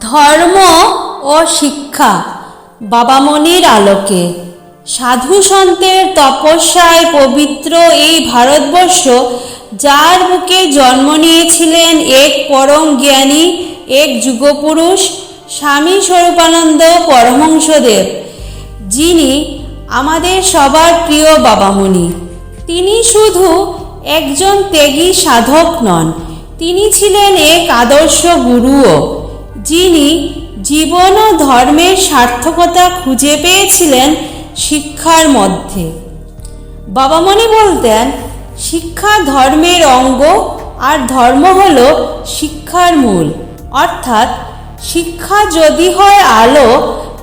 ধর্ম ও শিক্ষা। বাবামণির আলোকে। সাধু সন্তের তপস্যায় পবিত্র এই ভারতবর্ষ, যার বুকে জন্ম নিয়েছিলেন এক পরম জ্ঞানী, এক যুগপুরুষ, স্বামী স্বরূপানন্দ পরমহংসদেব। যিনি আমাদের সবার প্রিয় বাবামণি। তিনি শুধু একজন ত্যাগী সাধক নন, তিনি ছিলেন এক আদর্শ গুরুও। যিনি জীবন ও ধর্মের সার্থকতা খুঁজে পেয়েছিলেন শিক্ষার মধ্যে। বাবামণি বলতেন, শিক্ষা ধর্মের অঙ্গ আর ধর্ম হল শিক্ষার মূল। অর্থাৎ, শিক্ষা যদি হয় আলো,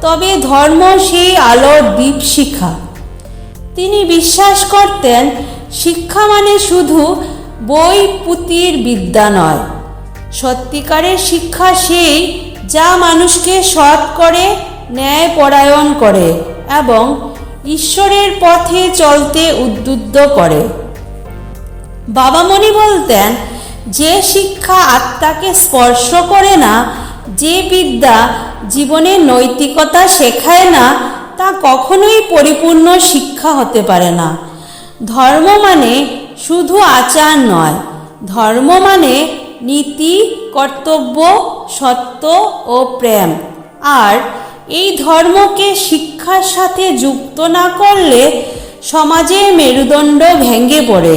তবে ধর্ম সেই আলোর দীপশিখা তিনি বিশ্বাস করতেন, শিক্ষা মানে শুধু বই পুঁতির বিদ্যা নয়। সত্যিকারের শিক্ষা সেই যা মানুষকে সৎ করে, ন্যায় পরায়ণ করে এবং ঈশ্বরের পথে চলতে উদ্বুদ্ধ করে। বাবামণি বলতেন, যে শিক্ষা আত্মাকে স্পর্শ করে না, যে বিদ্যা জীবনে নৈতিকতা শেখায় না, তা কখনোই পরিপূর্ণ শিক্ষা হতে পারে না। ধর্ম মানে শুধু আচার নয়, ধর্ম মানে নীতি, কর্তব্য, সত্য ও প্রেম। আর এই ধর্মকে শিক্ষার সাথে যুক্ত না করলে সমাজের মেরুদণ্ড ভেঙে পড়ে।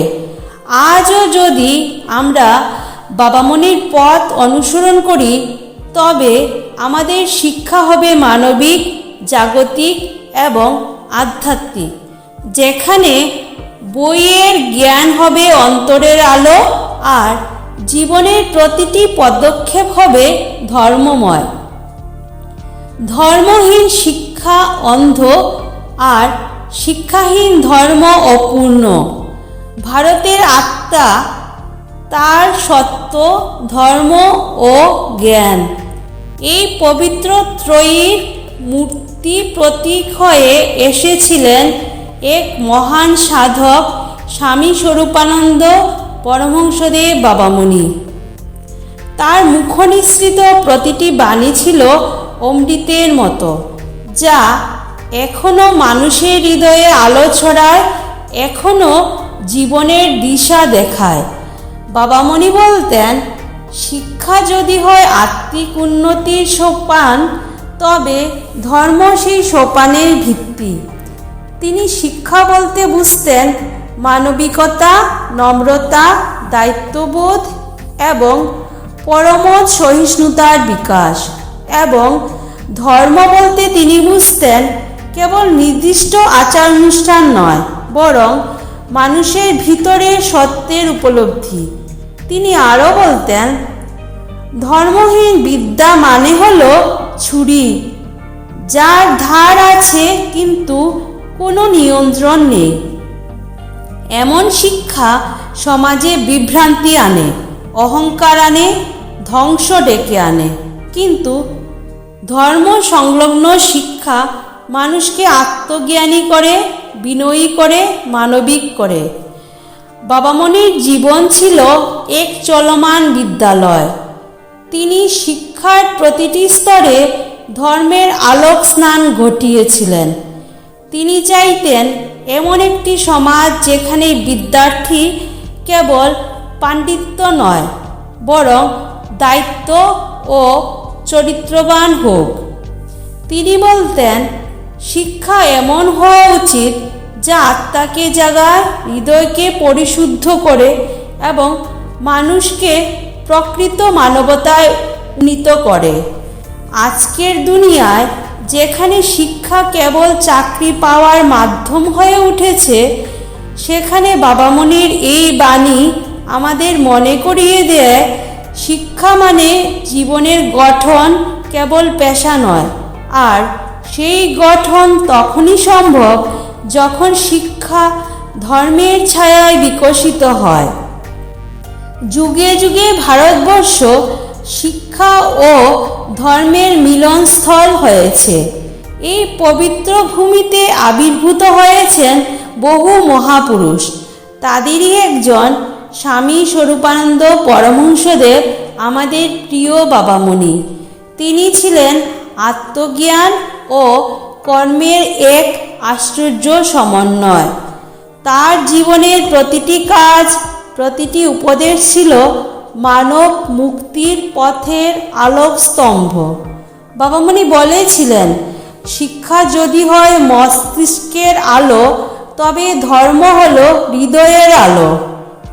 আজও যদি আমরা বাবামণির পথ অনুসরণ করি, তবে আমাদের শিক্ষা হবে মানবিক, জাগতিক এবং আধ্যাত্মিক। যেখানে বইয়ের জ্ঞান হবে অন্তরের আলো, আর জীবনের প্রতিটি পদক্ষেপ হবে ধর্মময়। ধর্মহীন শিক্ষা অন্ধ আর শিক্ষাহীন ধর্ম অপূর্ণ। ভারতের আত্মা তার সত্য, ধর্ম ও জ্ঞান। এই পবিত্র ত্রয়ীর মূর্তি প্রতীক হয়ে এসেছিলেন এক মহান সাধক স্বামী স্বরূপানন্দ পরমহংসদেব বাবামণি। তার মুখনিসৃত প্রতিটি বাণী ছিল অমৃতের মতো, যা এখনও মানুষের হৃদয়ে আলো ছড়ায়, এখনও জীবনের দিশা দেখায়। বাবামণি বলতেন, শিক্ষা যদি হয় আত্মিক উন্নতির সোপান, তবে ধর্ম সেই সোপানের ভিত্তি। তিনি শিক্ষা বলতে বুঝতেন মানবিকতা, নম্রতা, দায়িত্ববোধ এবং পরমত সহিষ্ণুতার বিকাশ এবং ধর্ম বলতে তিনি বুঝতেন কেবল নির্দিষ্ট আচার অনুষ্ঠান নয়, বরং মানুষের ভিতরে সত্যের উপলব্ধি। তিনি আরও বলতেন, ধর্মহীন বিদ্যা মানে হল ছুরি, যার ধার আছে কিন্তু কোনো নিয়ন্ত্রণ নেই। এমন শিক্ষা সমাজে বিভ্রান্তি আনে, অহংকার আনে, ধ্বংস ডেকে আনে। কিন্তু ধর্ম সংলগ্ন শিক্ষা মানুষকে আত্মজ্ঞানী করে, বিনয়ী করে, মানবিক করে। বাবামণির জীবন ছিল এক চলমান বিদ্যালয়। তিনি শিক্ষার প্রতিটি স্তরে ধর্মের আলোক স্নান ঘটিয়েছিলেন। তিনি চাইতেন এমন একটি সমাজ যেখানে বিদ্যার্থী কেবল পাণ্ডিত্য নয়, বরং দায়িত্ব ও চরিত্রবান হোক। তিনি বলতেন, শিক্ষা এমন হওয়া উচিত যা আত্মাকে জাগায়, হৃদয়কে পরিশুদ্ধ করে এবং মানুষকে প্রকৃত মানবতায় উন্নীত করে। আজকের দুনিয়ায় যেখানে শিক্ষা কেবল চাকরি পাওয়ার মাধ্যম হয়ে উঠেছে, সেখানে বাবামণির এই বাণী আমাদের মনে করিয়ে দেয়, শিক্ষা মানে জীবনের গঠন কেবল পেশা নয়। আর সেই গঠন তখনই সম্ভব যখন শিক্ষা ধর্মের ছায়ায় বিকশিত হয়। যুগে যুগে ভারতবর্ষ শিক্ষা ও ধর্মের মিলনস্থল হয়েছে। এই পবিত্র ভূমিতে আবির্ভূত হয়েছেন বহু মহাপুরুষ। তাদেরই একজন স্বামী স্বরূপানন্দ পরমহংসদেব, আমাদের প্রিয় বাবামণি। তিনি ছিলেন আত্মজ্ঞান ও কর্মের এক আশ্চর্য সমন্বয়। তার জীবনের প্রতিটি কাজ, প্রতিটি উপদেশ ছিল মানব মুক্তির পথের আলোক স্তম্ভ বাবামণি বলেছিলেন, শিক্ষা যদি হয় মস্তিষ্কের আলো, তবে ধর্ম হল হৃদয়ের আলো।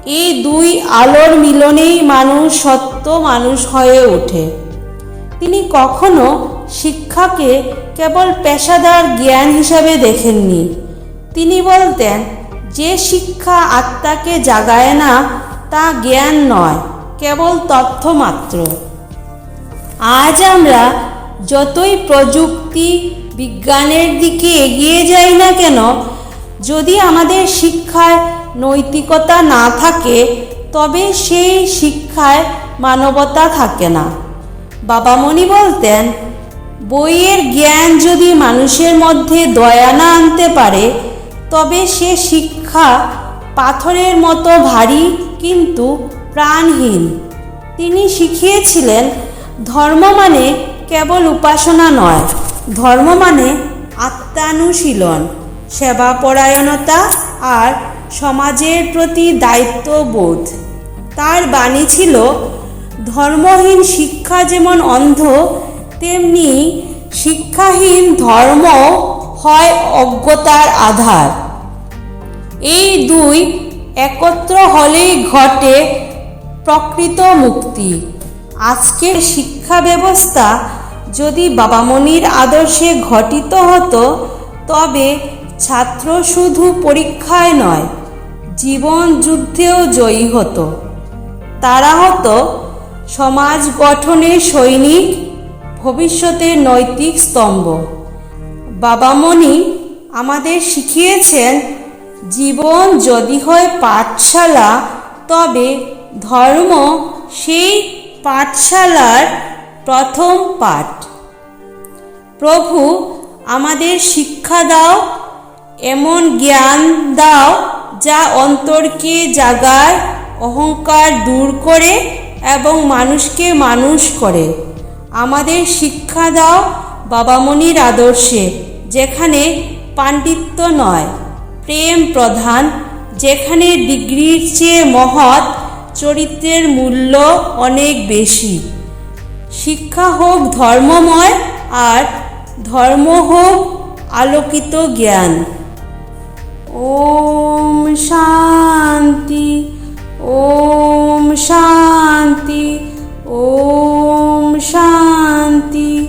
এই দুই আলোর মিলনেই মানুষ সত্য মানুষ হয়ে ওঠে। তিনি কখনো শিক্ষাকে কেবল পেশাদার জ্ঞান হিসাবে দেখেননি। তিনি বলতেন, যে শিক্ষা আত্মাকে জাগায় না, তা জ্ঞান নয়। কেবল তথ্য মাত্র আজ আমরা যতই প্রযুক্তি বিজ্ঞানের দিকে এগিয়ে যাই না কেন, যদি আমাদের শিক্ষায় নৈতিকতা না থাকে, তবে সেই শিক্ষায় মানবতা থাকে না। বাবামণি বলতেন, বইয়ের জ্ঞান যদি মানুষের মধ্যে দয়া না আনতে পারে, তবে সে শিক্ষা পাথরের মতো ভারী, কিন্তু প্রাণহীন। তিনি শিখিয়েছিলেন, ধর্ম মানে কেবল উপাসনা নয়, ধর্ম মানে আত্মানুশীলন, সেবাপরায়ণতা আর সমাজের প্রতি দায়িত্ববোধ। তার বাণী ছিল, ধর্মহীন শিক্ষা যেমন অন্ধ, তেমনি শিক্ষাহীন ধর্ম হয় অজ্ঞতার আধার। এই দুই একত্র হলেই ঘটে প্রকৃত মুক্তি। আজকের শিক্ষা ব্যবস্থা যদি বাবামণির আদর্শে ঘটিত হতো, তবে ছাত্র শুধু পরীক্ষায় নয়, জীবন যুদ্ধেও জয়ী হতো। তারা হতো সমাজ গঠনের সৈনিক, ভবিষ্যতের নৈতিক স্তম্ভ। বাবামণি আমাদের শিখিয়েছেন, জীবন যদি হয় পাঠশালা, তবে ধর্ম সেই পাঠশালার প্রথম পাঠ। প্রভু, আমাদের শিক্ষা দাও, এমন জ্ঞান দাও যা অন্তরকে জাগায়, অহংকার দূর করে এবং মানুষকে মানুষ করে। আমাদের শিক্ষা দাও বাবামণির আদর্শে, যেখানে পাণ্ডিত্য নয়, প্রেম প্রধান, যেখানে ডিগ্রির চেয়ে মহৎ চরিত্রের মূল্য অনেক বেশি। শিক্ষা হোক ধর্মময় আর ধর্ম হোক আলোকিত জ্ঞান। ওম শান্তি ওম শান্তি ওম শান্তি।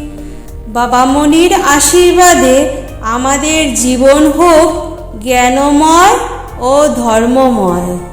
বাবামণির আশীর্বাদে আমাদের জীবন হোক জ্ঞানময় ও ধর্মময়।